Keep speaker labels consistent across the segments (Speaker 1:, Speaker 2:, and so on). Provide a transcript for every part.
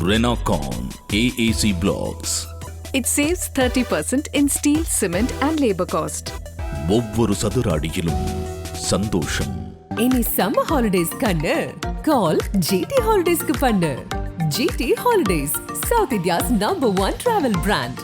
Speaker 1: Renocon AAC Blocks.
Speaker 2: It saves 30% in steel, cement, and labor cost.
Speaker 1: ஒவ்வொரு சதுர அடியிலும் சந்தோஷம்.
Speaker 3: இனி சம்மர் ஹாலிடேஸ் கண்ணு. கால் ஜிடி ஹாலிடேஸ்க்கு பண்ணு. GT holidays South India's number one travel brand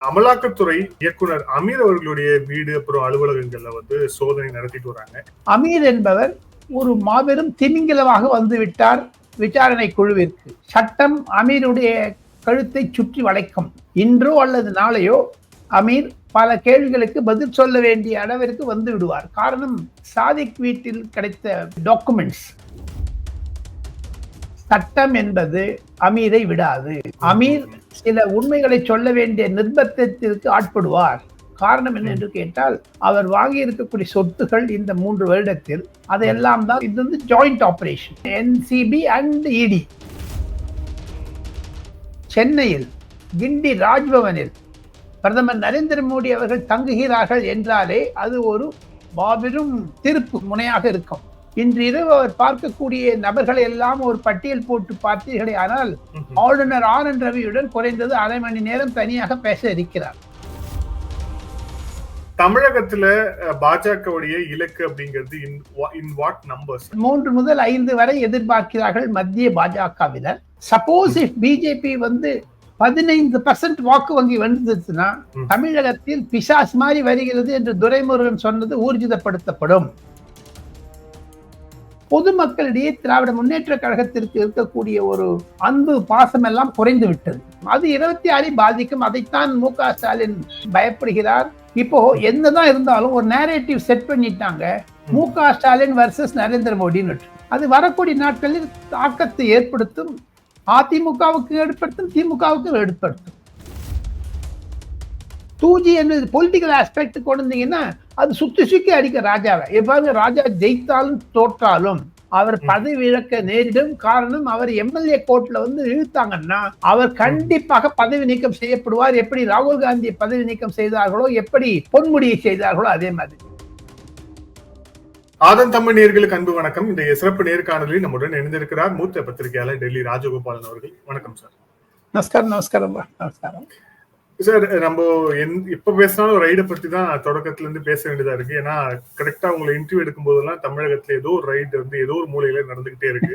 Speaker 4: அமலாக்கத்துறை இயக்குனர் அமீர் அவர்களுடைய வீடு அப்புறம் அலுவலகங்கள்ல வந்து சோதனை நடத்திட்டு வராங்க.
Speaker 5: அமீர் என்பவர் ஒரு மாபெரும் திமிங்கிலமாக வந்து விட்டார் விசாரணை குழுவிற்கு. சட்டம் அமீருடைய கழுத்தை சுற்றி வளைக்கும். இன்றோ அல்லது நாளையோ அமீர் பல கேள்விகளுக்கு பதில் சொல்ல வேண்டிய அளவிற்கு வந்து விடுவார். காரணம் சாதிக் வீட்டில் கிடைத்த டாக்குமெண்ட்ஸ் சட்டம் என்பது அமீரை விடாது. அமீர் சில உண்மைகளை சொல்ல வேண்டிய நிர்பந்தத்திற்கு ஆட்படுவார். காரணம் என்ன என்று கேட்டால் அவர் வாங்கி இருக்கக்கூடிய சொத்துகள் இந்த மூன்று வருடத்தில் அதையெல்லாம் தான் இது வந்து ஜாயிண்ட் ஆபரேஷன் என்சிபி அண்ட் இடி சென்னையில் கிண்டி ராஜ்பவனில் பிரதமர் நரேந்திர மோடி அவர்கள் தங்குகிறார்கள் என்றாலே அது ஒரு மாபெரும் திருப்பு முனையாக இருக்கும். இன்று இரவு அவர் பார்க்கக்கூடிய நபர்களை எல்லாம் ஒரு பட்டியல் போட்டு பார்த்தீர்களே ஆனால் ஆளுநர் ஆர் என் ரவியுடன் குறைந்தது அரை மணி நேரம் தனியாக பேச இருக்கிறார்.
Speaker 4: தமிழகத்துல பாஜகவுடைய இலக்கு அப்படிங்கிறது இன் வாட் நம்பர்ஸ்
Speaker 5: மூன்று முதல் ஐந்து வரை எதிர்பார்க்கிறார்கள் மத்திய பாஜகவினர். சப்போஸ் இஃப் பிஜேபி வந்து பதினைந்து பர்சன்ட் வாக்கு வங்கி வந்துச்சுன்னா. தமிழகத்தில் பிசாஸ் மாதிரி வருகிறது என்று துரைமுருகன் சொன்னது ஊர்ஜிதப்படுத்தப்படும். பொதுமக்களிடையே திராவிட முன்னேற்ற கழகத்திற்கு இருக்கக்கூடிய ஒரு அன்பு பாசம் எல்லாம் குறைந்து விட்டது அது இருபத்தி ஆறை பாதிக்கும். அதைத்தான் மு க ஸ்டாலின் பயப்படுகிறார். இப்போ என்னதான் இருந்தாலும் ஒரு நேரேட்டிவ் செட் பண்ணிட்டாங்க. மு. க ஸ்டாலின் வர்சஸ் நரேந்திர மோடின்னு அது வரக்கூடிய நாட்களில் தாக்கத்தை ஏற்படுத்தும் அதிமுகவுக்கு ஏற்படுத்தும் திமுகவுக்கு ஏற்படுத்தும். டூஜி என்பது பொலிட்டிக்கல் ஆஸ்பெக்ட் கொண்டு வந்தீங்கன்னா அது சுத்தி சுத்தி அடிக்க ராஜாவை. எவ்வாறு ராஜா ஜெயித்தாலும் தோற்றாலும். அவர் பதவி இழக்க நேரிடும் காரணம் அவர் எம்எல்ஏ கோர்ட்ல வந்து இழுத்தாங்கன்னா அவர் கண்டிப்பாக பதவி நீக்கம் செய்யப்படுவார். எப்படி ராகுல் காந்தியை பதவி நீக்கம் செய்தார்களோ எப்படி பொன்முடியை செய்தார்களோ அதே மாதிரி.
Speaker 4: ஆதன் தமிழ் நேர்களுக்கு அன்பு வணக்கம். இந்த சிறப்பு நேர்காணலில் நம்முடன் இணைந்திருக்கிறார் மூத்த பத்திரிகையாளர் டெல்லி ராஜகோபாலன் அவர்கள். வணக்கம் சார்.
Speaker 5: நமஸ்காரம் நமஸ்காரம் நமஸ்காரம்.
Speaker 4: சார் நம்ம எந் இப்ப பேசினாலும் ரைடை பத்தி தான் தொடக்கத்துல இருந்து பேச வேண்டியதா இருக்கு. ஏன்னா கரெக்டா உங்களை இன்டர்வியூ எடுக்கும் போதெல்லாம் தமிழகத்துல ஏதோ ஒரு ரைடு வந்து ஏதோ ஒரு மூலையில நடந்துகிட்டே இருக்கு.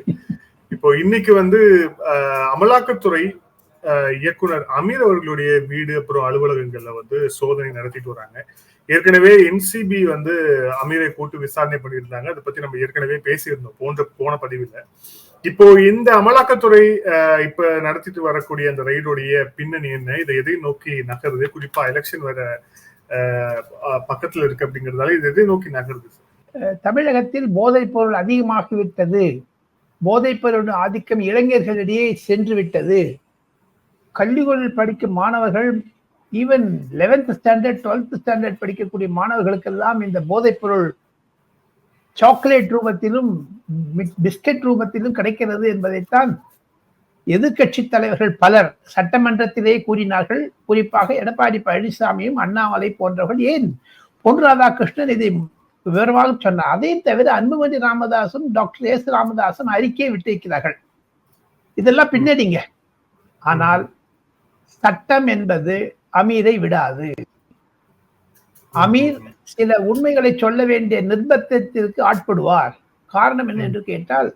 Speaker 4: இப்போ இன்னைக்கு வந்து அமலாக்கத்துறை இயக்குனர் அமீர் அவர்களுடைய வீடு அப்புறம் அலுவலகங்கள்ல வந்து சோதனை நடத்திட்டு வராங்க. ஏற்கனவே என்சிபி வந்து அமீரை கூட்டு விசாரணை பண்ணியிருந்தாங்க. அதை பத்தி நம்ம ஏற்கனவே பேசியிருந்தோம். போன்ற போன பதிவில். இப்போ இந்த அமலாக்கத்துறை இப்ப நடத்திட்டு வரக்கூடிய அந்த ரைடுடைய பின்னணி என்ன? இதை எதை நோக்கி நகருது. குறிப்பா எலெக்ஷன் வர பக்கத்துல இருக்கு அப்படிங்கறதால இது எதை நோக்கி நகருது.
Speaker 5: தமிழகத்தில் போதைப் பொருள் அதிகமாகிவிட்டது. போதைப் பொருள் ஆதிக்கம் இளைஞர்களிடையே சென்று விட்டது கல்லூரியில் படிக்கும் மாணவர்கள் even eleventh standard twelfth standard படிக்கக்கூடிய மாணவர்களுக்கெல்லாம் இந்த போதைப் பொருள் சாக்லேட் ரூபத்திலும் பிஸ்கட் ரூபத்திலும் கிடைக்கிறது என்பதைத்தான் எதிர்க்கட்சி தலைவர்கள் பலர் சட்டமன்றத்திலே கூறினார்கள். குறிப்பாக எடப்பாடி பழனிசாமியும் அண்ணாமலை போன்றவர்கள் ஏன்? பொன் ராதாகிருஷ்ணன் இதை விவரமாக சொன்னார். அதையும் தவிர அன்புமணி ராமதாசும் டாக்டர் எஸ் ராமதாசும் அறிக்கையை விட்டிருக்கிறார்கள். இதெல்லாம் பின்னடிங்க ஆனால் சட்டம் என்பது அமீரை விடாது. அமீர் சில உண்மைகளை சொல்ல வேண்டிய நிர்பந்தத்திற்கு ஆட்படுவார். காரணம் என்ன என்று கேட்டால்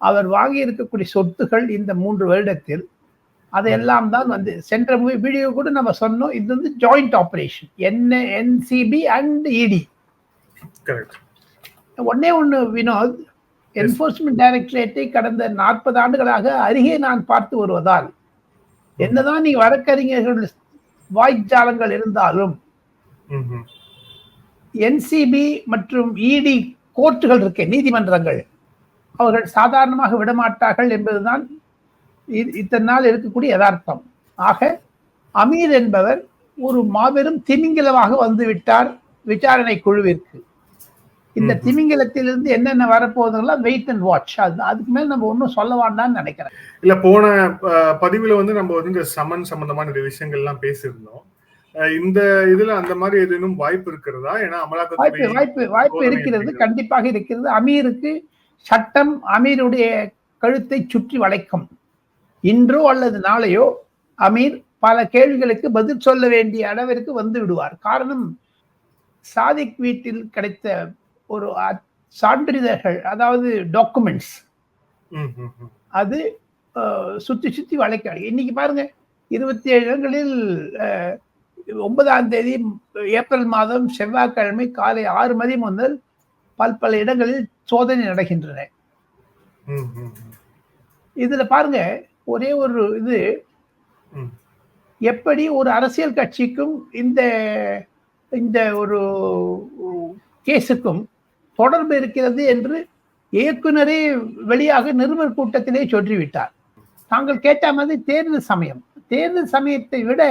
Speaker 5: அவர் வாங்கி இருக்கக்கூடிய சொத்துகள் இந்த மூன்று வருடத்தில் அதையெல்லாம் தான் வந்து சென்ற வீடியோ கூட நம்ம சொன்னோம். இது வந்து ஜாயிண்ட் ஆபரேஷன் என்ன என்சிபி அண்ட் இடி ஒன்னே ஒண்ணு வினோத். என்போர்ஸ்மெண்ட் டைரக்டரேட்டை கடந்த நாற்பது ஆண்டுகளாக அருகே நான் பார்த்து வருவதால் என்னதான் நீங்க வழக்கறிஞர்கள் வாய்ஜாலங்கள் இருந்தாலும் என்சிபி மற்றும் இடி கோர்ட்டுகள் இருக்கு நீதிமன்றங்கள். அவர்கள் சாதாரணமாக விடமாட்டார்கள் என்பதுதான் இத்தனை நாள் இருக்கக்கூடிய யதார்த்தம். ஆக அமீர் என்பவர் ஒரு மாபெரும் திமிங்கிலமாக வந்து விட்டார் விசாரணை குழுவிற்கு. இந்த. திமிங்கிலத்திலிருந்து என்னென்ன வரப்போகுதுலாம் வெயிட் அண்ட் வாட்ச் அது அதுக்கு மேல நம்ம ஒன்றும் சொல்ல வேண்டாம்னு நினைக்கிறேன்.
Speaker 4: இல்ல போன பதிவுல வந்து நம்ம வந்து இந்த சமன் சம்பந்தமான நிறைய விஷயங்கள் எல்லாம் பேசியிருந்தோம். இந்த இதுல அந்த மாதிரி ஏதேனும் வாய்ப்பு இருக்கிறதா? ஏன்னா
Speaker 5: வாய்ப்பு
Speaker 4: அமலாக்கத்துறை
Speaker 5: வாய்ப்பு வாய்ப்பு இருக்கிறது. கண்டிப்பாக இருக்கிறது. அமீருக்கு சட்டம் அமீருடைய கழுத்தை சுற்றி வளைக்கும். இன்றோ அல்லது நாளையோ அமீர் பல கேள்விகளுக்கு பதில் சொல்ல வேண்டிய அளவிற்கு வந்து விடுவார். காரணம் சாதிக் வீட்டில் கிடைத்த ஒரு சான்றிதழ்கள் அதாவது டாக்குமெண்ட்ஸ். அது சுத்தி சுத்தி வளைக்க இன்னைக்கு பாருங்க இருபத்தி ஏழு இடங்களில் ஒன்பதாம் தேதி ஏப்ரல் மாதம் செவ்வாய்க்கிழமை காலை ஆறு மணி முதல் பல் பல இடங்களில் சோதனை நடக்கின்றன. இதுல பாருங்க ஒரே ஒரு இது. எப்படி ஒரு அரசியல் கட்சிக்கும் இந்த இந்த ஒரு கேஸுக்கும் தொடர்பு இருக்கிறது என்று இயக்குனரே வெளியாக நிருபர் கூட்டத்திலே சொல்லிவிட்டார். தாங்கள் கேட்ட மாதிரி தேர்தல் சமயம். தேர்தல் சமயத்தை விட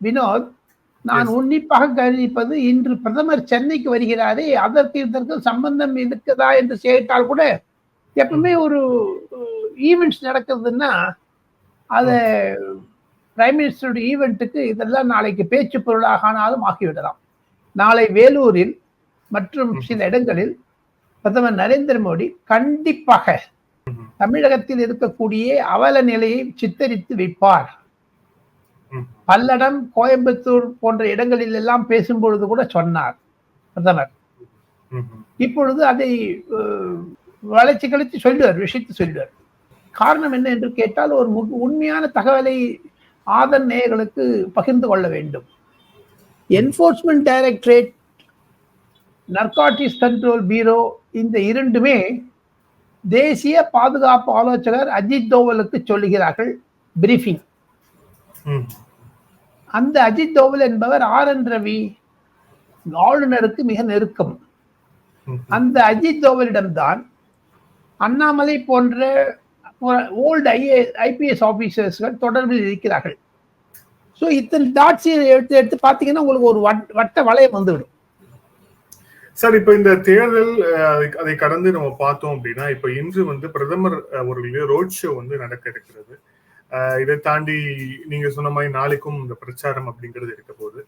Speaker 5: வினோத் நான். உன்னிப்பாக கவனிப்பது இன்று பிரதமர் சென்னைக்கு வருகிறாரே அதற்கு இதற்கு சம்பந்தம் இருக்குதா என்று கேட்டால் கூட எப்பவுமே ஒரு ஈவெண்ட்ஸ் நடக்குதுன்னா அத பிரைம் மினிஸ்டருடைய ஈவெண்ட்டுக்கு இதெல்லாம் நாளைக்கு பேச்சு பொருளாக ஆனாலும் ஆகிவிடலாம் நாளை வேலூரில் மற்றும் சில இடங்களில் பிரதமர் நரேந்திர மோடி கண்டிப்பாக தமிழகத்தில் இருக்கக்கூடிய அவல நிலையை சித்தரித்து வைப்பார். பல்லடம் கோயம்புத்தூர் போன்ற இடங்களில் எல்லாம் பேசும்பொழுது கூட சொன்னார். பிரதமர். இப்பொழுது அதை அஹ், வளைச்சு கழித்து சொல்லுவார் விஷயத்தை சொல்லுவார். காரணம் என்ன என்று கேட்டால் ஒரு உண்மையான தகவலை ஆதன் நேயர்களுக்கு பகிர்ந்து கொள்ள வேண்டும். Enforcement Directorate Narcotics Control Bureau இந்த இரண்டுமே தேசிய பாதுகாப்பு ஆலோசகர் அஜித் தோவலுக்கு சொல்லுகிறார்கள் பிரீஃபிங். அந்த அஜித் தோவல் என்பவர் ஆர் என் ரவி ஆளுநருக்கு மிக நெருக்கம். அந்த அஜித் தோவலிடம்தான் அண்ணாமலை போன்ற ஓல்டு ஐஏ ஐபிஎஸ் ஆபீசர்ஸ்கள் தொடர்பில் இருக்கிறார்கள். ஸோ இத்தனை டாட்ஸ் எடுத்து எடுத்து பார்த்தீங்கன்னா உங்களுக்கு ஒரு வட்- வட்ட வளையம் வந்துவிடும்.
Speaker 4: சார் இப்ப இந்த தேர்தல் அதை- கடந்து நம்ம பார்த்தோம் அப்படின்னா இப்ப இன்று வந்து பிரதமர் அவர்களுடைய ரோட் ஷோ வந்து நடக்க இருக்கிறது. இதை தாண்டி நீங்க சொன்ன மாதிரி நாளைக்கும் இந்த பிரச்சாரம் அப்படிங்கிறது இருக்க போகுது.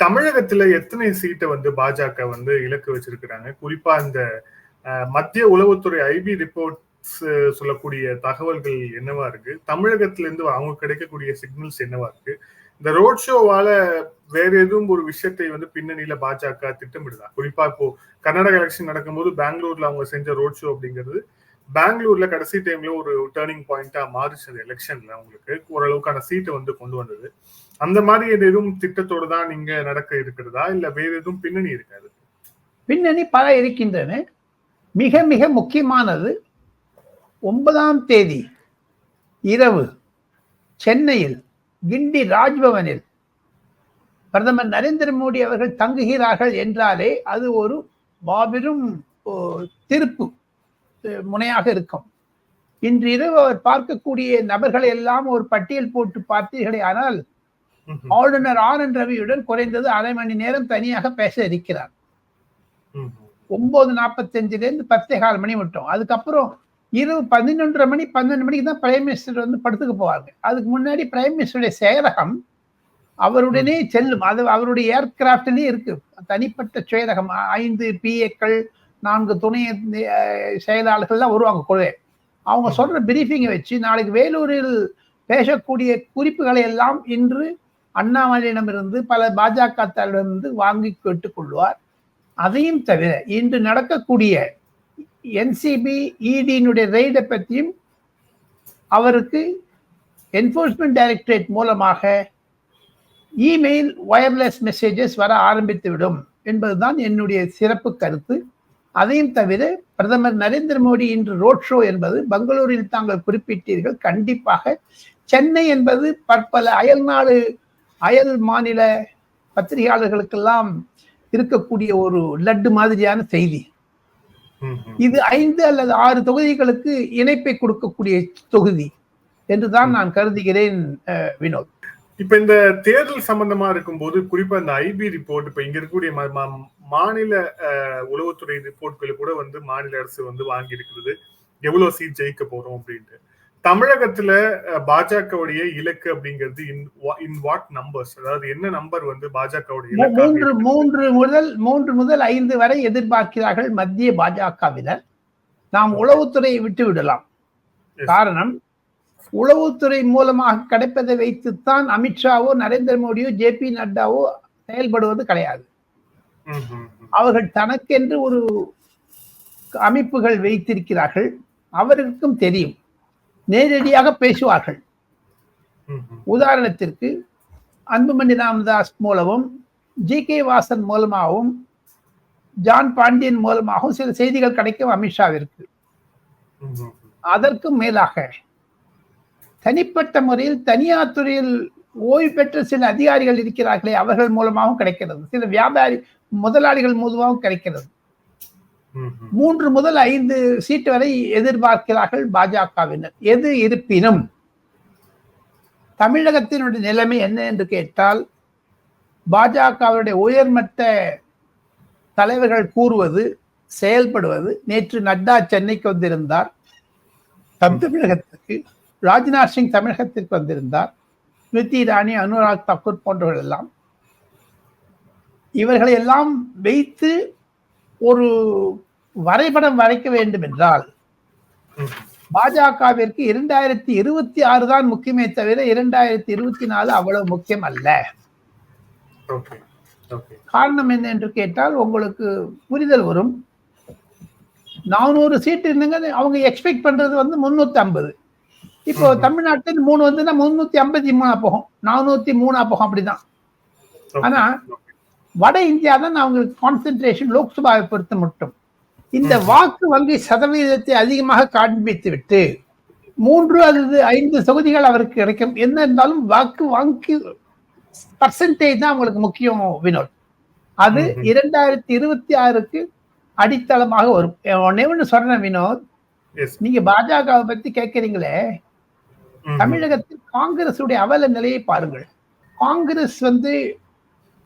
Speaker 4: தமிழகத்துல எத்தனை சீட்டை வந்து பாஜக வந்து இலக்கு வச்சிருக்கிறாங்க? குறிப்பா இந்த மத்திய உளவுத்துறை ஐபி ரிப்போர்ட்ஸ் சொல்லக்கூடிய தகவல்கள் என்னவா இருக்கு? தமிழகத்துல இருந்து அவங்க கிடைக்கக்கூடிய சிக்னல்ஸ் என்னவா இருக்கு? இந்த ரோட் ஷோவால வேற எதுவும் ஒரு விஷயத்தை வந்து பின்னணியில பாஜக திட்டமிடுதான் குறிப்பா இப்போ கர்நாடக எலெக்ஷன் நடக்கும்போது பெங்களூர்ல அவங்க செஞ்ச ரோட் ஷோ அப்படிங்கிறது பெங்களூர்ல கடைசி டைம்ல ஒரு டேர்னிங் பாயிண்டா மாறிச்சு அந்த எலெக்ஷன்ல அவங்களுக்கு ஓரளவுக்கான சீட்டை வந்து கொண்டு வந்தது. அந்த மாதிரி எதுவும் திட்டத்தோடு தான் நீங்க நடக்க இருக்கிறதா? இல்ல வேற எதுவும் பின்னணி இருக்காது
Speaker 5: பின்னணி பல இருக்கின்றன. மிக மிக முக்கியமானது ஒன்பதாம் தேதி இரவு சென்னையில் கிண்டி ராஜ்பவனில் பிரதமர் நரேந்திர மோடி அவர்கள் தங்குகிறார்கள் என்றாலே அது ஒரு மாபெரும் ஓ, திருப்பு. முனையாக இருக்கும். இன்று இரவு அவர் பார்க்கக்கூடிய நபர்களை எல்லாம் ஒரு பட்டியல் போட்டு பார்த்தீர்களே ஆனால். ஆளுநர் என் ரவியுடன் குறைந்தது அரை மணி நேரம் தனியாக பேச இருக்கிறார். ஒன்பது நாற்பத்தஞ்சுல இருந்து பத்தே கால் மணி மட்டும். அதுக்கப்புறம் இரவு பதினொன்றரை மணி பன்னெண்டு மணிக்கு தான் பிரைம் மினிஸ்டர் வந்து படுத்துக்க போவாங்க. அதுக்கு முன்னாடி பிரைம் மினிஸ்டருடைய செயலகம் அவருடனே செல்லும். அது அவருடைய ஏர்கிராஃப்ட்லயே இருக்கு. தனிப்பட்ட செயலகம் ஐந்து பிஏக்கள் நான்கு துணை செயலாளர்கள்லாம் வருவாங்க குழுவே அவங்க சொல்ற பிரீஃபிங்கை வச்சு நாளைக்கு வேலூரில் பேசக்கூடிய குறிப்புகளை எல்லாம் இன்று அண்ணாமலையிடமிருந்து பல பாஜக தலைவரிடமிருந்து வாங்கி கேட்டுக்கொள்வார் அதையும் தவிர இன்று நடக்கக்கூடிய என்சிபி இடியினுடைய ரெய்டை பற்றியும் அவருக்கு என்போர்ஸ்மெண்ட் டைரக்டரேட் மூலமாக இமெயில் வயர்லெஸ் மெசேஜஸ் வர ஆரம்பித்துவிடும் என்பதுதான் என்னுடைய சிறப்பு கருத்து. அதையும் தவிர பிரதமர் நரேந்திர மோடி இன்று ரோட் ஷோ என்பது பெங்களூரில் தாங்கள் குறிப்பிட்டீர்கள். கண்டிப்பாக சென்னை என்பது பற்பல அயல்நாடு அயல் மாநில பத்திரிகையாளர்களுக்கெல்லாம் இருக்கக்கூடிய ஒரு லட்டு மாதிரியான செய்தி. இது ஐந்து அல்லது ஆறு தொகுதிகளுக்கு இணைப்பை கொடுக்கக்கூடிய தொகுதி என்றுதான் நான் கருதுகிறேன் வினோத்.
Speaker 4: இப்ப இந்த தேர்தல் சம்பந்தமா இருக்கும்போது குறிப்பா இந்த ஐபி ரிப்போர்ட் இப்ப இங்க இருக்கக்கூடிய மாநில உளவுத்துறை ரிப்போர்ட்கள் கூட வந்து மாநில அரசு வந்து வாங்கி இருக்கிறது எவ்வளவு சீட் ஜெயிக்க போறோம் அப்படின்ட்டு. தமிழகத்துல பாஜகவுடைய இலக்கு அப்படிங்கிறது இன் வாட் நம்பர்ஸ்? அதாவது என்ன நம்பர் வந்து பாஜகவுடைய
Speaker 5: மூன்று? மூன்று முதல் மூன்று முதல் ஐந்து வரை எதிர்பார்க்கிறார்கள் மத்திய பாஜகவினர். நாம் உளவுத்துறையை விட்டு விடலாம். காரணம் உளவுத்துறை மூலமாக கிடைப்பதை வைத்துத்தான் அமித்ஷாவோ நரேந்திர மோடியோ ஜே பி நட்டாவோ செயல்படுவது கிடையாது. அவர்கள் தனக்கென்று ஒரு அமைப்புகள் வைத்திருக்கிறார்கள் அவருக்கும் தெரியும் நேரடியாக பேசுவார்கள். உதாரணத்திற்கு அன்புமணி ராமதாஸ் மூலமும் ஜி கே வாசன் மூலமாகவும் ஜான் பாண்டியன் மூலமாகவும் சில செய்திகள் கிடைக்கும் அமித்ஷாவிற்கு. அதற்கும் மேலாக தனிப்பட்ட முறையில் தனியார் துறையில் ஓய்வு பெற்ற சில அதிகாரிகள் இருக்கிறார்களே அவர்கள் மூலமாகவும் கிடைக்கிறது. சில வியாபாரி முதலாளிகள் மூலமாகவும் கிடைக்கிறது. மூன்று முதல் ஐந்து சீட்டு வரை எதிர்பார்க்கிறார்கள் பாஜகவினர். எது இருப்பினும் தமிழகத்தினுடைய நிலைமை என்ன என்று கேட்டால் பாஜகவுடைய உயர்மட்ட தலைவர்கள் கூறுவது செயல்படுவது நேற்று நட்டா சென்னைக்கு வந்திருந்தார். தம் தமிழகத்திற்கு ராஜ்நாத் சிங் தமிழகத்திற்கு வந்திருந்தார். ஸ்மிருதி இரானி அனுராக் தாக்கூர் போன்றவர்கள் எல்லாம். இவர்களை எல்லாம் வைத்து ஒரு வரைபடம் வரைக்க வேண்டும் என்றால். பாஜகவிற்கு இரண்டாயிரத்தி இருபத்தி ஆறு தான் முக்கியமே தவிர இரண்டாயிரத்தி இருபத்தி நாலு அவ்வளவு முக்கியம் அல்ல.
Speaker 4: Okay okay.
Speaker 5: காரணம் என்ன என்று கேட்டால் உங்களுக்கு புரிதல் வரும். நானூறு சீட்டு இருந்துங்க அவங்க எக்ஸ்பெக்ட் பண்றது வந்து முன்னூத்தி ஐம்பது இப்போ தமிழ்நாட்டில் மூணு வந்துன்னா முன்னூத்தி ஐம்பத்தி மூணா போகும். நானூத்தி மூணா போகும் அப்படிதான். ஆனா, வட இந்தியா தான் அவங்களுக்கு கான்சென்ட்ரேஷன் லோக்சபாவை பொறுத்து மட்டும். இந்த வாக்கு வங்கி சதவீதத்தை அதிகமாக காண்பித்து விட்டு மூன்று அல்லது ஐந்து தொகுதிகள் அவருக்கு கிடைக்கும். என்ன இருந்தாலும் வாக்கு வங்கி பர்சன்டேஜ் தான் அவங்களுக்கு முக்கியம் வினோத். அது. இரண்டாயிரத்தி இருபத்தி ஆறுக்கு அடித்தளமாக வரும். ஒன்னே ஒன்று சொல்றேன் வினோத். நீங்க பாஜகவை பத்தி கேட்கறீங்களே தமிழகத்தில் காங்கிரஸ் உடைய அவல நிலையை பாருங்கள். காங்கிரஸ் வந்து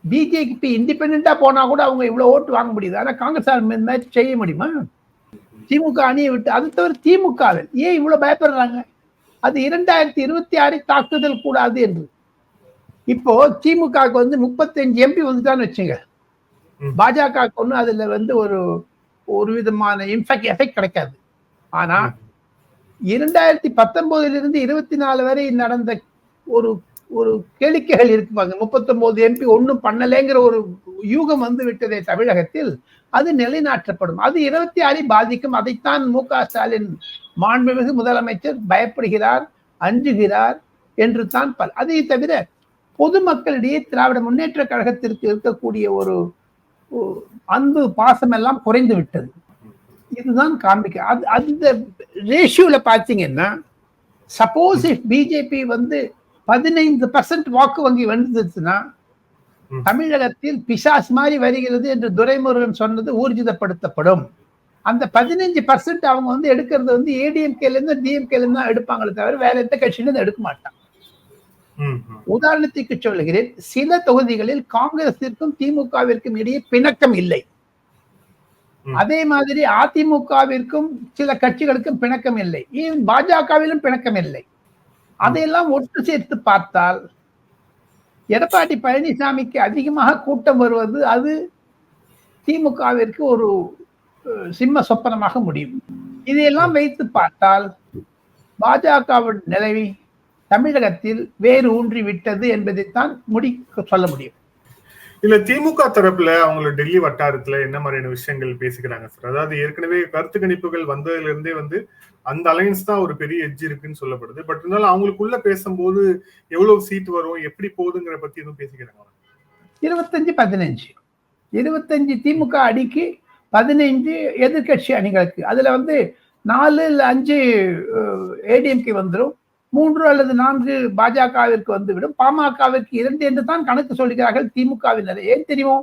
Speaker 5: பிஜேபி இண்டிபெண்டா போனா கூட அவங்க இவ்வளவு ஓட்டு வாங்க முடியுது. ஆனா காங்கிரஸ் செய்ய முடியுமா? திமுக அணியை விட்டு அது தவிர திமுகவில் ஏன் இவ்வளவு பயப்படுறாங்க? அது இரண்டாயிரத்தி இருபத்தி ஆறை தாக்குதல் கூடாது என்று. இப்போ திமுகவுக்கு வந்து முப்பத்தஞ்சு எம்பி வந்துட்டான்னு வச்சுங்க. பாஜகவுக்கு ஒன்றும் அதுல வந்து ஒரு ஒரு விதமான இன்ஃபெக்ட் எஃபெக்ட் கிடைக்காது. ஆனா இரண்டாயிரத்தி பத்தொன்பதிலிருந்து இருபத்தி நாலு வரை நடந்த ஒரு ஒரு கேளிக்கைகள் இருக்குப்பாங்க முப்பத்தொன்பது எம்பி ஒன்றும் பண்ணலைங்கிற ஒரு யூகம் வந்து விட்டதே தமிழகத்தில். அது நிலைநாட்டப்படும் அது இருபத்தி ஆறை பாதிக்கும். அதைத்தான் மு க ஸ்டாலின் மாண்புமிகு முதலமைச்சர் பயப்படுகிறார் அஞ்சுகிறார் என்று தான் பல். அதை தவிர பொதுமக்களிடையே திராவிட முன்னேற்ற கழகத்திற்கு இருக்கக்கூடிய ஒரு ஒரு அன்பு பாசம் எல்லாம் குறைந்து விட்டது இதுதான் காண்பிக்க அது அந்த ரேஷியோல பாத்தீங்கன்னா சப்போஸ் இஃப் பிஜேபி வந்து பதினைந்து பர்சன்ட் வாக்கு வங்கி வந்துச்சுன்னா. தமிழகத்தில் பிசாஸ் மாதிரி வருகிறது என்று துரைமுருகன் சொன்னது ஊர்ஜிதப்படுத்தப்படும் அந்த பதினஞ்சு பர்சன்ட் அவங்க வந்து எடுக்கிறது வந்து ஏடிஎம்கேல இருந்து டிஎம்கேல இருந்து தான் எடுப்பாங்களே தவிர வேற எந்த கட்சியில இருந்து எடுக்க மாட்டாங்க. உதாரணத்துக்கு சொல்லுகிறேன் சில தொகுதிகளில் காங்கிரசிற்கும் திமுகவிற்கும் இடையே பிணக்கம் இல்லை. அதே மாதிரி அதிமுகவிற்கும் சில கட்சிகளுக்கும் பிணக்கம் இல்லை. ஈவன் பாஜகவிலும் பிணக்கம் இல்லை. அதையெல்லாம் ஒட்டு சேர்த்து பார்த்தால் எடப்பாடி பழனிசாமிக்கு அதிகமாக கூட்டம் வருவது அது திமுகவிற்கு ஒரு சிம்ம சொப்பனமாக முடியும். இதையெல்லாம் வைத்து பார்த்தால் பாஜகவின் நிலைமை தமிழகத்தில் வேறு ஊன்றி விட்டது என்பதைத்தான் முடி சொல்ல முடியும்.
Speaker 4: இல்ல திமுக தரப்புல அவங்களோட டெல்லி வட்டாரத்துல என்ன மாதிரியான விஷயங்கள் பேசிக்கிறாங்க சார் அதாவது ஏற்கனவே கருத்து கணிப்புகள் வந்ததுல இருந்தே வந்து அந்த அலையன்ஸ் தான் ஒரு பெரிய எஜ்ஜி இருக்குன்னு சொல்லப்படுது. பட் இருந்தாலும் அவங்களுக்குள்ள பேசும்போது எவ்வளவு சீட் வரும் எப்படி போகுதுங்கிற பத்தி எதுவும் பேசிக்கிறாங்க
Speaker 5: இருபத்தஞ்சு பதினஞ்சு. இருபத்தஞ்சு திமுக அடிக்கு பதினைஞ்சு எதிர்க்கட்சி அணிகளுக்கு. அதுல வந்து நாலு இல்ல அஞ்சு ஏடிஎம்கே வந்துடும் மூன்று அல்லது நான்கு பாஜகவிற்கு வந்துவிடும். பாமகவிற்கு இரண்டு என்று தான் கணக்கு சொல்கிறார்கள் திமுகவினர். ஏன் தெரியுமோ?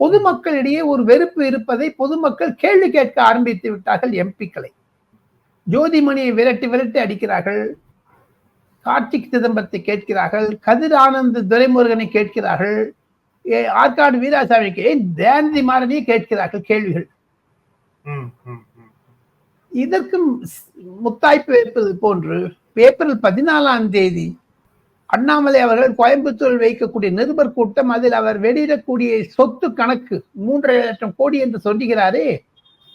Speaker 5: பொதுமக்களிடையே ஒரு வெறுப்பு இருப்பதை பொதுமக்கள் கேள்வி கேட்க ஆரம்பித்து விட்டார்கள் எம்பிக்களை. ஜோதிமணியை விரட்டி விரட்டி அடிக்கிறார்கள். கார்த்திக் சிதம்பரத்தை கேட்கிறார்கள். கதிர் ஆனந்த் துரைமுருகனை கேட்கிறார்கள். ஆற்காடு வீராசாமிக்கு ஏன் தயாநிதி மாறனையே கேட்கிறார்கள் கேள்விகள். இதற்கும் முத்தாய்ப்பு வைப்பது போன்று ஏப்ரல் பதினாலாம் தேதி அண்ணாமலை அவர்கள் கோயம்புத்தூரில் வைக்கக்கூடிய நிருபர் கூட்டம் அதில் அவர் வெளியிடக்கூடிய சொத்து கணக்கு மூன்றரை லட்சம் கோடி என்று சொல்லுகிறாரே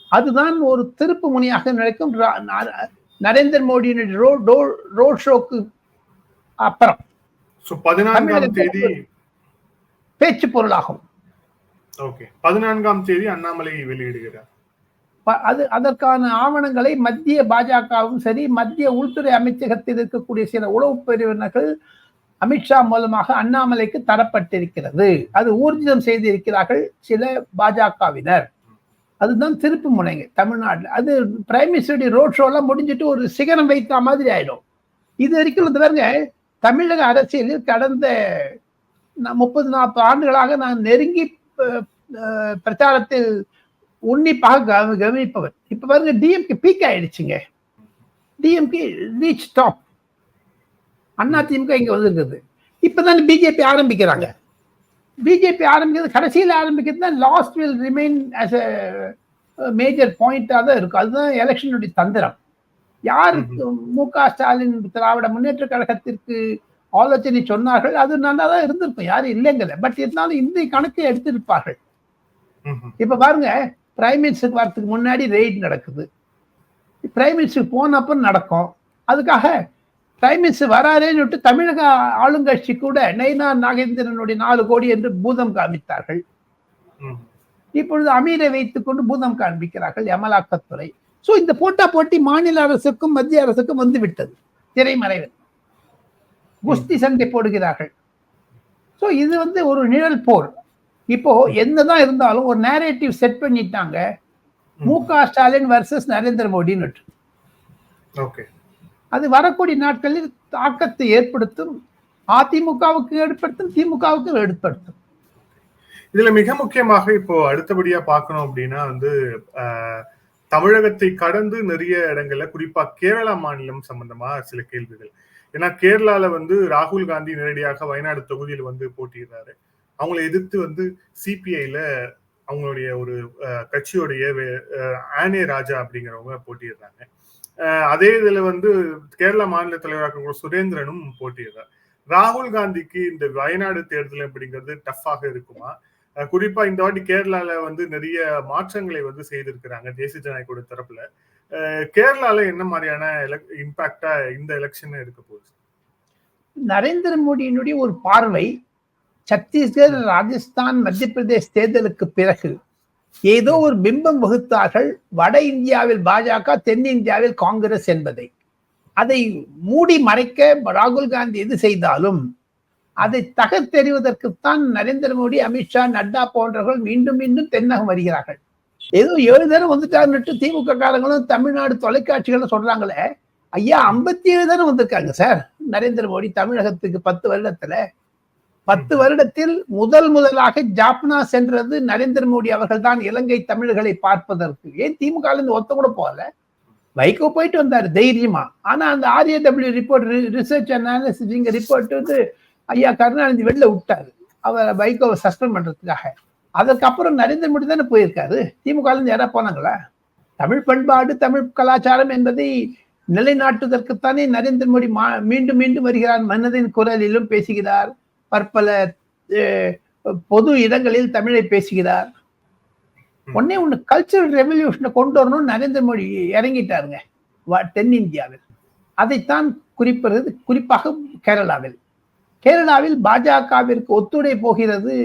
Speaker 5: அதுதான் ஒரு திருப்பு முனையாக நடக்கும். ரா- நரேந்திர மோடியினுடைய ரோட் ரோட் ஷோக்கு அப்புறம். பேச்சு பொருளாகும்.
Speaker 4: ஓகே பதினான்காம் தேதி அண்ணாமலை வெளியிடுகிறார்.
Speaker 5: அது அதற்கான ஆவணங்களை மத்திய பாஜகவும் சரி மத்திய உள்துறை அமைச்சகத்தில் இருக்கக்கூடிய சில உளவு பிரிவினர்கள் அமித்ஷா மூலமாக அண்ணாமலைக்கு தரப்பட்டிருக்கிறது. அது ஊர்ஜிதம் செய்திருக்கிறார்கள் சில பாஜகவினர். அதுதான் திருப்பு முனைங்க தமிழ்நாட்டில். அது பிரைம் மினிஸ்டருடைய ரோட் ஷோலாம் முடிஞ்சிட்டு ஒரு சிகரம் வைத்த மாதிரி ஆயிடும். இது வரைக்கும் இந்த பாருங்க தமிழக அரசியலில் கடந்த முப்பது நாற்பது ஆண்டுகளாக நான் நெருங்கி பிரச்சாரத்தில் உன்னிப்பாக கவ- கவனிப்பவர். இப்ப பாருங்க டிஎம்கே பீக் ஆயிடுச்சுங்க. DMK reach top Anna DMK இங்க வந்திருக்குது. இப்பதான் பிஜேபி ஆரம்பிக்கிறாங்க. பிஜேபி ஆரம்பிக்கிறது கடைசியில் ஆரம்பிக்கிறது தான் last will remain as a major பாயிண்டாக தான் இருக்கும். அதுதான் எலெக்ஷனுடைய தந்திரம். யார் மு க ஸ்டாலின் திராவிட முன்னேற்ற கழகத்திற்கு ஆலோசனை சொன்னார்கள் அது நல்லா தான் இருந்திருக்கும். யாரும் இல்லைங்கல. பட் இருந்தாலும் இந்த கணக்கை எடுத்திருப்பார்கள். இப்ப பாருங்க பிரைம் மினிஸ்டருக்கு வரதுக்கு முன்னாடி ரெய்ட் நடக்குது. பிரைம் மினிஸ்டர் போனப்ப நடக்கும். அதுக்காக பிரைம் மினிஸ்டர் வராரேன்னு விட்டு தமிழக ஆளுங்கட்சி கூட நயினார் நாகேந்திரனுடைய நாலு கோடி என்று பூதம் காமித்தார்கள். இப்பொழுது அமீரை வைத்துக்கொண்டு பூதம் காண்பிக்கிறார்கள் அமலாக்கத்துறை சோ இந்த போட்டா போட்டி மாநில அரசுக்கும் மத்திய அரசுக்கும் வந்து விட்டது திரைமறைவு குஸ்தி சண்டை போடுகிறார்கள். சோ இது வந்து ஒரு நிழல் போர். இப்போ என்னதான் இருந்தாலும் ஒரு நேரேட்டிவ் செட் பண்ணிட்டாங்க. மு. க ஸ்டாலின் வர்சஸ் நரேந்திர மோடின்னு
Speaker 4: ஓகே.
Speaker 5: அது வரக்கூடிய நாட்களில் தாக்கத்தை ஏற்படுத்தும் அதிமுகவுக்கு ஏற்படுத்தும் திமுகவுக்கு ஏற்படுத்தும்.
Speaker 4: இதுல மிக முக்கியமாக இப்போ அடுத்தபடியா பார்க்கணும் அப்படின்னா வந்து தமிழகத்தை கடந்து நிறைய இடங்கள்ல குறிப்பா கேரளா மாநிலம் சம்பந்தமா சில கேள்விகள். ஏன்னா கேரளால வந்து ராகுல் காந்தி நேரடியாக வயநாடு தொகுதியில் வந்து போட்டியிடுறாரு. அவங்களை எதிர்த்து வந்து சிபிஐல அவங்களுடைய ஒரு ஆஹ், கட்சியுடைய ஆனே ராஜா அப்படிங்கிறவங்க போட்டியிடுறாங்க. அதே இதுல வந்து கேரளா மாநில தலைவராக சுரேந்திரனும் போட்டியிடுறார். ராகுல் காந்திக்கு இந்த வயநாடு தேர்தல் அப்படிங்கிறது டஃப்பாக இருக்குமா? குறிப்பா இந்த வாட்டி கேரளால வந்து நிறைய மாற்றங்களை வந்து செய்திருக்கிறாங்க தேசிய ஜனநாயகோட தரப்புல. அஹ் கேரளால என்ன மாதிரியான இம்பாக்டா இந்த எலெக்ஷன் இருக்க போகுது?
Speaker 5: நரேந்திர மோடியினுடைய ஒரு பார்வை சத்தீஸ்கர் ராஜஸ்தான் மத்திய பிரதேஷ் தேர்தலுக்கு பிறகு ஏதோ ஒரு பிம்பம் வகுத்தார்கள் வட இந்தியாவில் பாஜக தென்னிந்தியாவில் காங்கிரஸ் என்பதை. அதை மூடி மறைக்க ராகுல் காந்தி எது செய்தாலும் அதை தகர்த்தெறிவதற்குத்தான் நரேந்திர மோடி அமித்ஷா நட்டா போன்றவர்கள் மீண்டும் மீண்டும் தென்னகம் வருகிறார்கள். ஏதோ ஏழு தரம் வந்துட்டாங்கன்னு திமுக காரங்களும் தமிழ்நாடு தொலைக்காட்சிகளும் சொல்றாங்களே ஐயா ஐம்பத்தி ஏழு தரம் வந்திருக்காங்க சார். நரேந்திர மோடி தமிழகத்துக்கு பத்து வருடத்துல பத்து வருடத்தில் முதல் முதலாக ஜாப்னா சென்றது நரேந்திர மோடி அவர்கள் தான் இலங்கை தமிழர்களை பார்ப்பதற்கு. ஏன் திமுக ஒத்த கூட போகல? வைகோ போயிட்டு வந்தார் தைரியமா. ஆனா அந்த ஆர்ஏடபிள்யூ ரிப்போர்ட் ரிசர்ச் அனாலிசிஸ் இங்க ரிப்போர்ட் வந்து ஐயா கருணாநிதி வெளில விட்டாரு. அவர் வைகோவை சஸ்பெண்ட் பண்றதுக்காக. அதற்கப்புறம் நரேந்திர மோடி தானே போயிருக்காரு? திமுக யாரா போனாங்களா? தமிழ் பண்பாடு தமிழ் கலாச்சாரம் என்பதை நிலைநாட்டுவதற்குத்தானே நரேந்திர மோடி மா- மீண்டும் மீண்டும் வருகிறார். மன்னதின் குரலிலும் பேசுகிறார். பற்பல பொது இடங்களில் தமிழை பேசுகிறார். ஒன்னே ஒண்ணு கல்ச்சரல் ரெவல்யூஷனை கொண்டு வரணும் நரேந்திர மோடி இறங்கிட்டாருங்க தென்னிந்தியாவில். அதைத்தான் குறிப்பிடுறது குறிப்பாக கேரளாவில். கேரளாவில் பாஜகவிற்கு ஒத்துழை போகிறது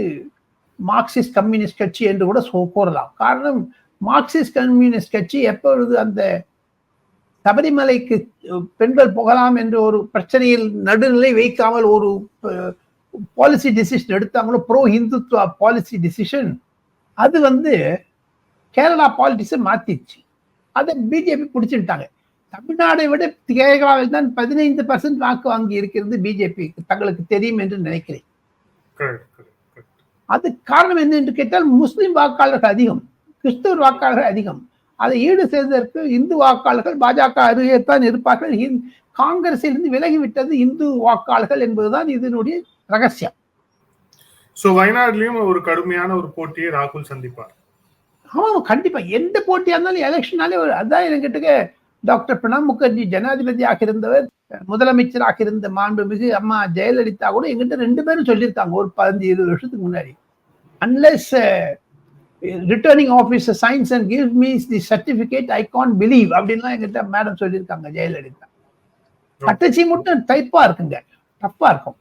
Speaker 5: மார்க்சிஸ்ட் கம்யூனிஸ்ட் கட்சி என்று கூட கூறலாம். காரணம் மார்க்சிஸ்ட் கம்யூனிஸ்ட் கட்சி எப்பொழுது அந்த சபரிமலைக்கு பெண்கள் போகலாம் என்ற ஒரு பிரச்சனையில் நடுநிலை வைக்காமல் ஒரு பாலிசி டிசிஷன் எடுத்தாங்களோ ப்ரோ இந்துத்துவ பாலிசி டிசிஷன் அது வந்து கேரளா பாலிட்டிக்ஸை மாத்திடுச்சு. அதை பிஜேபி பிடிச்சிட்டாங்க தமிழ்நாடை விட கேரளாவில் தான் பதினைந்து பர்சன்ட் வாக்கு வாங்கி இருக்கிறது பிஜேபி தங்களுக்கு தெரியும் என்று நினைக்கிறேன். அது காரணம் என்ன என்று கேட்டால் முஸ்லிம் வாக்காளர்கள் அதிகம் கிறிஸ்தவர் வாக்காளர்கள் அதிகம். அதை ஈடு செய்வதற்கு இந்து வாக்காளர்கள் பாஜக அருகே தான் இருப்பார்கள் காங்கிரஸிலிருந்து விலகிவிட்டது இந்து வாக்காளர்கள் என்பதுதான் இதனுடைய ரகசியம்.
Speaker 4: சோ வயநாடுலயும் ஒரு கடுமையான ஒரு போட்டியை ராகுல் சந்திப்பார்.
Speaker 5: ஆமா கண்டிப்பா. எந்த போட்டியா இருந்தாலும் எலெக்ஷனாலே ஒரு அதான் என்கிட்ட டாக்டர் பிரணாப் முகர்ஜி ஜனாதிபதியாக இருந்தவர் முதலமைச்சராக இருந்த மாண்புமிகு அம்மா ஜெயலலிதா கூட எங்கிட்ட ரெண்டு பேரும் சொல்லியிருக்காங்க ஒரு பதினஞ்சு இருபது வருஷத்துக்கு முன்னாடி. Unless returning officer signs and give means the certificate I can believe அப்படின்லாம் எங்கிட்ட மேடம் சொல்லியிருக்காங்க ஜெயலலிதா. கட்டச்சி மட்டும் டைப்பா இருக்குங்க. டப்பா இருக்கும்.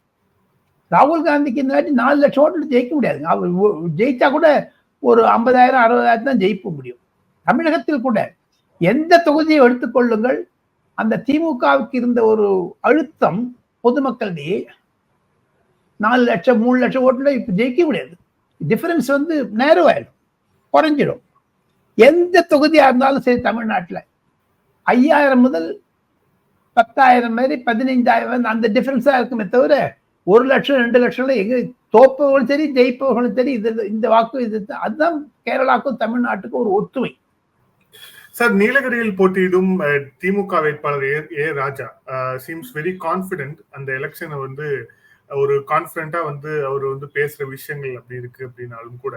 Speaker 5: ராகுல் காந்திக்கு இந்த வாட்டி நாலு லட்சம் ஓட்டு ஜெயிக்க முடியாதுங்க அவர் ஜெயிச்சா கூட ஒரு ஐம்பதாயிரம் அறுபதாயிரம் தான் ஜெயிக்க முடியும். தமிழகத்தில் கூட எந்த தொகுதியை எடுத்துக்கொள்ளுங்கள் அந்த திமுகவுக்கு இருந்த ஒரு அழுத்தம் பொதுமக்களிடையே நாலு லட்சம் மூணு லட்சம் ஓட்டுல இப்ப ஜெயிக்க முடியாது. டிஃபரன்ஸ் வந்து நேரம் ஆயிடும் குறைஞ்சிடும். எந்த தொகுதியா இருந்தாலும் சரி தமிழ்நாட்டுல. ஐயாயிரம் முதல் பத்தாயிரம் மாதிரி பதினைஞ்சாயிரம் அந்த டிஃபரன்ஸா இருக்குமே தவிர ஒரு லட்சம் ரெண்டு லட்சம்ல எங்க தோப்பவர்களும் சரி ஜெயிப்பவர்களும் சரி இது இந்த வாக்கு இது அதுதான் கேரளாவுக்கும் தமிழ்நாட்டுக்கும் ஒரு ஒத்துமை
Speaker 4: சார் நீலகிரியில் போட்டியிடும் திமுக வேட்பாளர் A A Raja seems very confident அந்த எலெக்ஷனை வந்து ஒரு கான்பிடண்டா வந்து அவர் வந்து பேசுற விஷயங்கள் அப்படி இருக்கு அப்படின்னாலும் கூட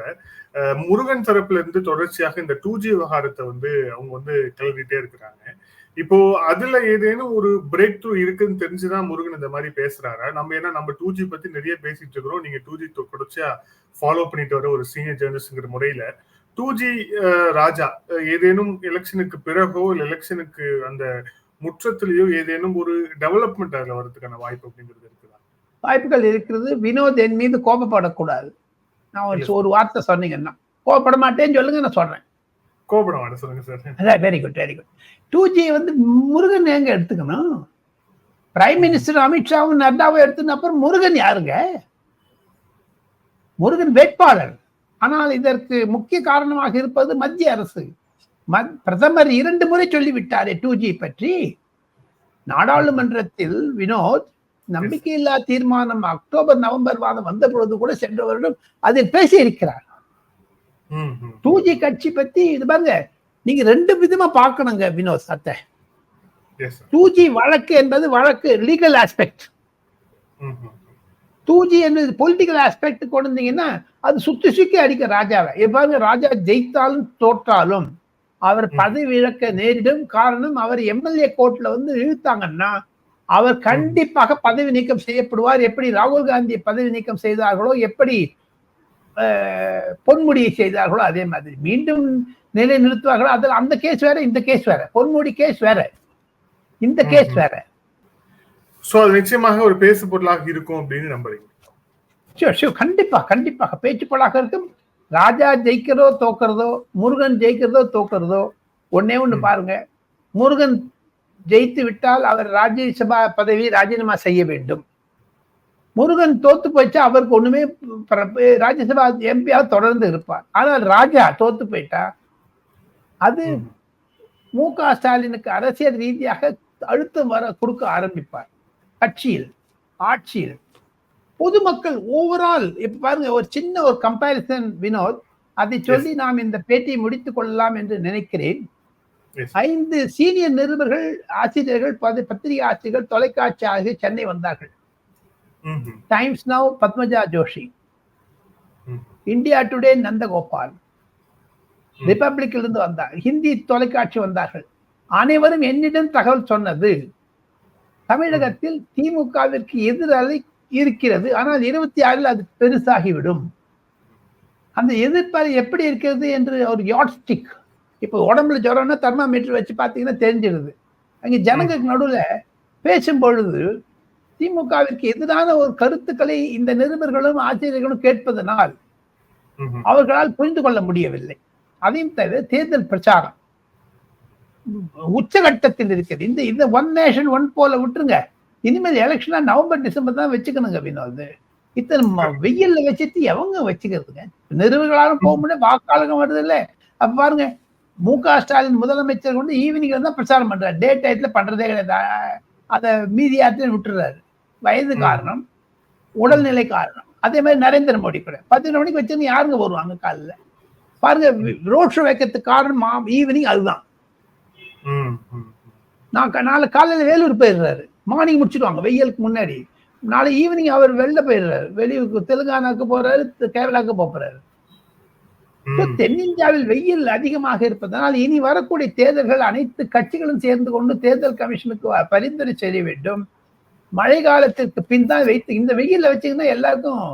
Speaker 4: முருகன் தரப்புல இருந்து தொடர்ச்சியாக இந்த டூ ஜி விவகாரத்தை வந்து அவங்க வந்து கிளறிட்டே இருக்கிறாங்க. இப்போ அதுல ஏதேனும் ஒரு பிரேக் த்ரூ இருக்குன்னு தெரிஞ்சுதான் முருகன் இந்த மாதிரி பேசுறாரா. நம்ம ஏன்னா நம்ம டூ ஜி பத்தி நிறைய பேசிட்டு இருக்கிறோம். நீங்க டூ ஜி தொடர்ச்சியா ஃபாலோ பண்ணிட்டு வர ஒரு சீனியர் ஜேர்னலிஸ்ட்ங்கிற முறையில டூ ஜி ராஜா ஏதேனும் எலெக்ஷனுக்கு பிறகோ இல்ல எலெக்ஷனுக்கு அந்த முற்றத்திலேயோ ஏதேனும் ஒரு டெவலப்மெண்ட் அதுல வர்றதுக்கான வாய்ப்பு அப்படிங்கிறது இருக்குதா?
Speaker 5: வாய்ப்புகள் இருக்கிறது வினோத் என் மீது கோபப்படக்கூடாது. நான் ஒரு வார்த்தை சொன்னீங்கன்னா. கோபப்பட மாட்டேன்னு சொல்லுங்க நான் சொல்றேன்.
Speaker 4: கோபடம் வர சொல்லுங்க சார்.
Speaker 5: அதான் very good very good two G வந்து முருகன் எங்க எடுத்துக்கணும்? பிரைம் மினிஸ்டர் அமித்ஷாவும் நட்டாவும் எடுத்துன அப்புறம் முருகன் யாருங்க? முருகன் வேட்பாளர். ஆனால் இதற்கு முக்கிய காரணமாக இருப்பது மத்திய அரசு. பிரதமர் இரண்டு முறை சொல்லிவிட்டாரே டூ ஜி பற்றி. நாடாளுமன்றத்தில் வினோத் நம்பிக்கையில்லா தீர்மானம் அக்டோபர் நவம்பர் மாதம் வந்த பொழுது கூட சென்ற வருடம் அதில் பேசியிருக்கிறார். டூ ஜி கட்சி பத்தி இது பாருங்க. நீங்க ரெண்டு விதமா பார்க்கணுங்க வினோத்
Speaker 4: சார்
Speaker 5: டூ ஜி வழக்கு என்பது வழக்கு லீகல் ஆஸ்பெக்ட் டூ ஜி என்பது பொலிட்டிக்கல் ஆஸ்பெக்ட் கொண்டு வந்தீங்கன்னா அது சுத்தி சுத்தி அடிக்க ராஜாவை. பாருங்க ராஜா ஜெயித்தாலும் தோற்றாலும் அவர் பதவி இழக்க நேரிடும் காரணம் அவர் எம்எல்ஏ கோர்ட்ல வந்து இழுத்தாங்கன்னா அவர் கண்டிப்பாக பதவி நீக்கம் செய்யப்படுவார். எப்படி ராகுல் காந்தியை பதவி நீக்கம் செய்தார்களோ எப்படி பொன்முடியை செய்தார்களோ அதே மாதிரி. மீண்டும் நிலை நிறுத்துவார்களோ அதில் அந்த கேஸ் வேற இந்த கேஸ் வேற. பொன்முடி கேஸ் வேற. இந்த கேஸ் வேற.
Speaker 4: சோ அது நிச்சயமாக ஒரு பேசு பொருளாக இருக்கும் அப்படின்னு நம்புறீங்க.
Speaker 5: ஷூர் ஷூர் கண்டிப்பா கண்டிப்பாக. பேச்சு பொருளாக இருக்கும். ராஜா ஜெயிக்கிறதோ தோக்கிறதோ முருகன் ஜெயிக்கிறதோ தோக்கிறதோ ஒன்னே ஒண்ணு பாருங்க. முருகன் ஜெயித்து விட்டால் அவர் ராஜ்யசபா பதவி ராஜினாமா செய்ய வேண்டும். முருகன் தோத்து போயிச்சா அவருக்கு ஒண்ணுமே ராஜ்யசபா எம்பியா தொடர்ந்து இருப்பார். ஆனால் ராஜா தோத்து போயிட்டா அது மு. க ஸ்டாலினுக்கு அரசியல் ரீதியாக அழுத்தம் வர கொடுக்க ஆரம்பிப்பார். கட்சியில் ஆட்சியில். பொதுமக்கள் ஓவரால் இப்ப பாருங்க ஒரு சின்ன ஒரு கம்பேரிசன் வினோத் அதை சொல்லி நாம் இந்த பேட்டியை முடித்துக் கொள்ளலாம் என்று நினைக்கிறேன். ஐந்து சீனியர் நிருபர்கள் ஆசிரியர்கள் பதி- பத்திரிகை ஆசிரியர்கள் தொலைக்காட்சி ஆசிரியர் சென்னை வந்தார்கள். Times Now Padmaja Joshi. India Today Nandagopal ரிபப்ளிக்கில் இருந்து வந்தார். ஹிந்தி தொலைக்காட்சி வந்தார்கள். அனைவரும் என்னிடம் தகவல் சொன்னது. தமிழகத்தில் திமுகவிற்கு எதிராக இருக்கிறது. ஆனால் இருபத்தி ஆறில் அது பெருசாகிவிடும். அந்த எதிர்ப்பால் எப்படி இருக்கிறது என்று ஒரு யாட்ஸ்டிக் இப்போ உடம்புல ஜுரம்னா தெர்மாமீட்டர் வச்சு பார்த்தீங்கன்னா தெரிஞ்சிடுது அங்கே ஜனங்களுக்கு நடுவுல பேசும் பொழுது திமுகவிற்கு எதிரான ஒரு கருத்துக்களை இந்த நிருபர்களும் ஆசிரியர்களும் கேட்பதனால் அவர்களால் புரிந்து கொள்ள முடியவில்லை. அதையும் தவிர தேர்தல் பிரச்சாரம் உச்சகட்டத்தில் இருக்கிறது இந்த இந்த ஒன் நேஷன் ஒன் போல விட்டுருங்க. இனிமேல் எலெக்ஷனா நவம்பர் டிசம்பர் தான் வச்சுக்கணுங்க வினோத். இத்தனை வெயில்ல வச்சுட்டு எவங்க வச்சுக்கிறதுங்க? நிறுவனங்களாலும் போக முடியும் வாக்காளர்கள் வருது இல்ல அப்ப பாருங்க மு க ஸ்டாலின் முதலமைச்சர் வந்து ஈவினிங்ல தான் பிரச்சாரம் பண்றாரு. டே டயத்துல பண்றதே கிடையாது. அதை மீதி யார்ட்டையும் விட்டுறாரு. வயது. காரணம் உடல்நிலை காரணம். அதே மாதிரி நரேந்திர மோடி கூட. பதினொரு மணிக்கு வச்சிருந்து யாருங்க வருவாங்க காலைல பாருங்க ரோட் ஷோ வைக்கிறதுக்கு காரணம் ஈவினிங் அதுதான். நான் நாளை காலையில வேலூர் போயிடுறாரு. மார்னிங் முடிச்சிடுவாங்க வெயிலுக்கு முன்னாடி. நாளை ஈவினிங் அவர் வெளில போயிடுறாரு. வெளியூருக்கு தெலுங்கானாக்கு போறாரு கேரளாக்கு போறாரு. தென்னிந்தியாவில் வெயில் அதிகமாக இருப்பதனால் இனி வரக்கூடிய தேர்தல்கள் அனைத்து கட்சிகளும் சேர்ந்து கொண்டு தேர்தல் கமிஷனுக்கு பரிந்துரை செய்ய வேண்டும். மழை காலத்திற்கு பின் தான் வைத்து இந்த வெயில்ல வச்சீங்கன்னா எல்லாருக்கும்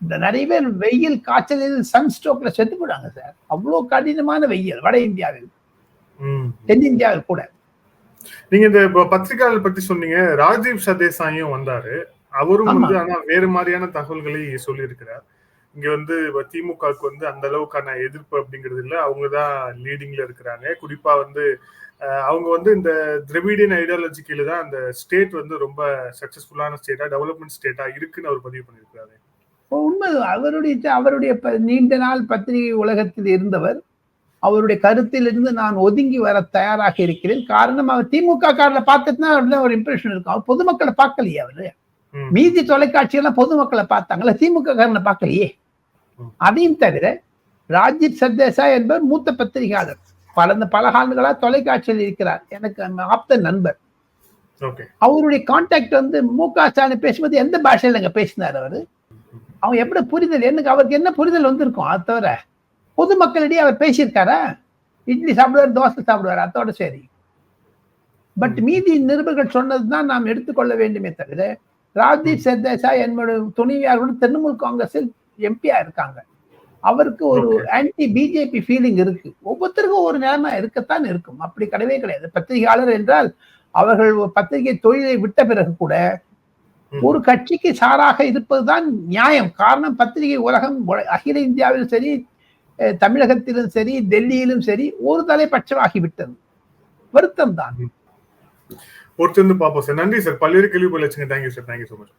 Speaker 5: இந்த நிறைய பேர் வெயில் காய்ச்சலில் சன் ஸ்ட்ரோக்ல செத்து போயிடாங்க சார். அவ்வளோ கடினமான வெயில் வட இந்தியாவில். தென்னிந்தியாவில் கூட.
Speaker 4: நீங்க இந்த பத்திரிகையாளர் பத்தி சொன்னீங்க. ராஜீவ் சர்தேசாயும் வந்தாரு. அவரும். வந்து ஆனா வேறு மாதிரியான தகவல்களை சொல்லியிருக்கிறார். இங்க வந்து திமுகவுக்கு வந்து அந்த அளவுக்கான எதிர்ப்பு அப்படிங்கிறது இல்ல. அவங்கதான் லீடிங்ல இருக்கிறாங்க. குறிப்பா வந்து அவங்க வந்து இந்த திராவிடியன் ஐடியாலஜி கீழே தான் அந்த ஸ்டேட் வந்து ரொம்ப சக்சஸ்ஃபுல்லான ஸ்டேட்டா டெவலப்மெண்ட் ஸ்டேட்டா இருக்குன்னு அவர் பதிவு பண்ணியிருக்காரு
Speaker 5: உண்மை அவருடைய அவருடைய நீண்ட நாள் பத்திரிகை உலகத்தில் இருந்தவர் அவருடைய கருத்திலிருந்து நான் ஒதுங்கி வர தயாராக இருக்கிறேன். காரணம் அவர் திமுக காரில் பார்த்துட்டுனா அவர்தான் ஒரு இம்ப்ரெஷன் இருக்கும். அவர் பொதுமக்களை பார்க்கலையே அவரு. மீதி தொலைக்காட்சியெல்லாம் பொதுமக்களை பார்த்தாங்களா? திமுக காரனை பார்க்கலையே. அதையும் தவிர ராஜீவ் சர்தேசா என்பவர் மூத்த பத்திரிகையாளர். பல பல ஆண்டுகளா தொலைக்காட்சியில் இருக்கிறார். எனக்கு ஆப்த நண்பர். அவருடைய கான்டாக்ட் வந்து மு க ஸ்டாலின் பேசும்போது எந்த பாஷையில அங்க பேசினார் அவரு? அவங்க எப்படி புரிதல்? எனக்கு அவருக்கு என்ன புரிதல் வந்திருக்கும்? அது தவிர பொதுமக்களிடையே அவர் பேசியிருக்காரா? இட்லி சாப்பிடுவார் தோசை சாப்பிடுவார் அதோட சரி. பட் மீதி நிருபர்கள் சொன்னதுதான் நாம் எடுத்துக்கொள்ள வேண்டுமே தவிர ராஜ்தீப் சர்தேசா என்னோட துணைவியாரோட திரிணாமுல் காங்கிரஸில் எம்பியா இருக்காங்க. அவருக்கு ஒரு. ஆன்டி பிஜேபி ஃபீலிங் இருக்கு. ஒவ்வொருத்தருக்கும் ஒரு நிலைமை இருக்கத்தான் இருக்கும். அப்படி கிடையவே கிடையாது. பத்திரிகையாளர் என்றால் அவர்கள் பத்திரிகை தொழிலை விட்ட பிறகு கூட. ஒரு கட்சிக்கு சாராக இருப்பதுதான் நியாயம். காரணம் பத்திரிகை உலகம் உல- அகில இந்தியாவிலும் சரி தமிழகத்திலும் சரி டெல்லியிலும் சரி ஒரு தலைப்பட்சமாகி விட்டது. வருத்தம் தான்
Speaker 4: பொறுத்திருந்து பார்ப்போம் சார். நன்றி சார். பல்வேறு கேள்வி போல வச்சுங்க thank you sir thank you so much